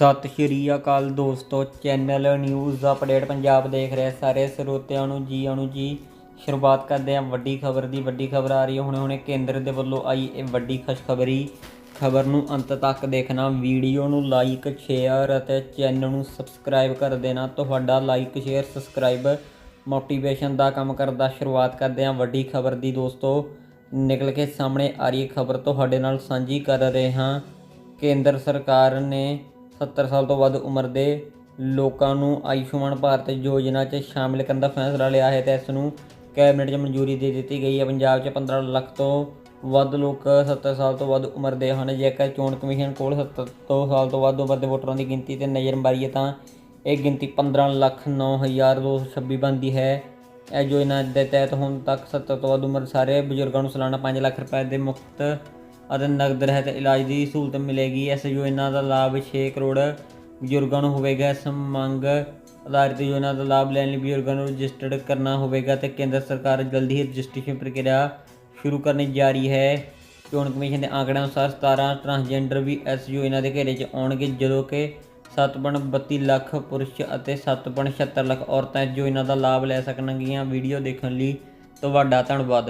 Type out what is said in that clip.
ਸਤਿ ਸ਼੍ਰੀ ਅਕਾਲ ਦੋਸਤੋ, channel news update Punjab ਦੇਖ ਰਹੇ ਸਾਰੇ ਸਰੋਤਿਆਂ ਨੂੰ ਜੀ ਆਇਆਂ ਨੂੰ ਜੀ। ਸ਼ੁਰੂਆਤ ਕਰਦੇ ਹਾਂ ਵੱਡੀ ਖਬਰ ਦੀ, ਵੱਡੀ ਖਬਰ ਆ ਰਹੀ ਹੈ। ਹੁਣੇ ਹੁਣੇ ਕੇਂਦਰ ਦੇ ਵੱਲੋਂ ਆਈ ਇਹ ਵੱਡੀ ਖੁਸ਼ਖਬਰੀ। ਖਬਰ ਨੂੰ ਅੰਤ ਤੱਕ ਦੇਖਣਾ, ਵੀਡੀਓ ਨੂੰ ਲਾਈਕ ਸ਼ੇਅਰ ਅਤੇ ਚੈਨਲ ਨੂੰ ਸਬਸਕ੍ਰਾਈਬ ਕਰ ਦੇਣਾ। ਤੁਹਾਡਾ ਲਾਈਕ ਸ਼ੇਅਰ ਸਬਸਕ੍ਰਾਈਬ ਮੋਟੀਵੇਸ਼ਨ ਦਾ ਕੰਮ ਕਰਦਾ। ਸ਼ੁਰੂਆਤ ਕਰਦੇ ਹਾਂ ਵੱਡੀ ਖਬਰ ਦੀ ਦੋਸਤੋ। ਨਿਕਲ ਕੇ ਸਾਹਮਣੇ ਆ ਰਹੀ ਖਬਰ, ਤੁਹਾਡੇ ਨਾਲ ਸਾਂਝੀ ਕਰ ਰਹੇ ਹਾਂ। ਕੇਂਦਰ ਸਰਕਾਰ ਨੇ 70 ਸਾਲ ਤੋਂ ਵੱਧ ਉਮਰ ਦੇ ਲੋਕਾਂ ਨੂੰ ਆਯੁਸ਼ਮਾਨ ਭਾਰਤ ਯੋਜਨਾ 'ਚ ਸ਼ਾਮਿਲ ਕਰਨ ਦਾ ਫੈਸਲਾ ਲਿਆ ਹੈ ਤੇ ਇਸ ਨੂੰ ਕੈਬਨਿਟ 'ਚ ਮਨਜ਼ੂਰੀ ਦੇ ਦਿੱਤੀ ਗਈ ਹੈ। ਪੰਜਾਬ 'ਚ 15 ਲੱਖ ਤੋਂ ਵੱਧ ਲੋਕ 70 ਸਾਲ ਤੋਂ ਵੱਧ ਉਮਰ ਦੇ ਹਨ। ਜੇਕਰ ਚੋਣ ਕਮਿਸ਼ਨ ਕੋਲ 70 ਤੋਂ ਸਾਲ ਤੋਂ ਵੱਧ ਉਮਰ ਦੇ ਵੋਟਰਾਂ ਦੀ ਗਿਣਤੀ ਤੇ ਨਜ਼ਰ ਮਾਰੀਏ ਤਾਂ ਇਹ ਗਿਣਤੀ 15 ਲੱਖ 9226 ਬਣਦੀ ਹੈ। ਇਹ ਯੋਜਨਾ ਦੇ ਤਹਿਤ ਹੁਣ ਤੱਕ 70 ਤੋਂ ਵੱਧ ਉਮਰ ਸਾਰੇ ਬਜ਼ੁਰਗਾਂ ਨੂੰ ਸਾਲਾਨਾ 5 ਲੱਖ ਰੁਪਏ ਦੇ ਮੁਫਤ ਅਤੇ ਨਗਦ ਰਹਿਤ ਇਲਾਜ ਦੀ ਸਹੂਲਤ ਮਿਲੇਗੀ। ਇਸ ਯੋਜਨਾ ਦਾ ਲਾਭ 6 ਕਰੋੜ ਬਜ਼ੁਰਗਾਂ ਨੂੰ ਹੋਵੇਗਾ। ਇਸ ਮੰਗ ਆਧਾਰਿਤ ਯੋਜਨਾ ਦਾ ਲਾਭ ਲੈਣ ਲਈ ਬਜ਼ੁਰਗਾਂ ਨੂੰ ਰਜਿਸਟਰਡ ਕਰਨਾ ਹੋਵੇਗਾ ਤੇ ਕੇਂਦਰ ਸਰਕਾਰ ਜਲਦੀ ਹੀ ਰਜਿਸਟ੍ਰੇਸ਼ਨ ਪ੍ਰਕਿਰਿਆ ਸ਼ੁਰੂ ਕਰਨੀ ਜਾਰੀ ਹੈ। ਚੋਣ ਕਮਿਸ਼ਨ ਦੇ ਆંકੜਿਆਂ ਅਨੁਸਾਰ 17 ਟਰਾਂਸਜੈਂਡਰ ਵੀ ਇਸ ਯੋਜਨਾ ਦੇ ਘੇਰੇ 'ਚ ਆਉਣਗੇ, ਜਦੋਂ ਕਿ 7.32 ਲੱਖ ਪੁਰਸ਼ ਅਤੇ 7.76 ਲੱਖ ਔਰਤਾਂ ਇਸ ਯੋਜਨਾ ਦਾ ਲਾਭ ਲੈ ਸਕਣਗੀਆਂ। ਵੀਡੀਓ ਦੇਖਣ ਲਈ ਤੁਹਾਡਾ ਧੰਨਵਾਦ।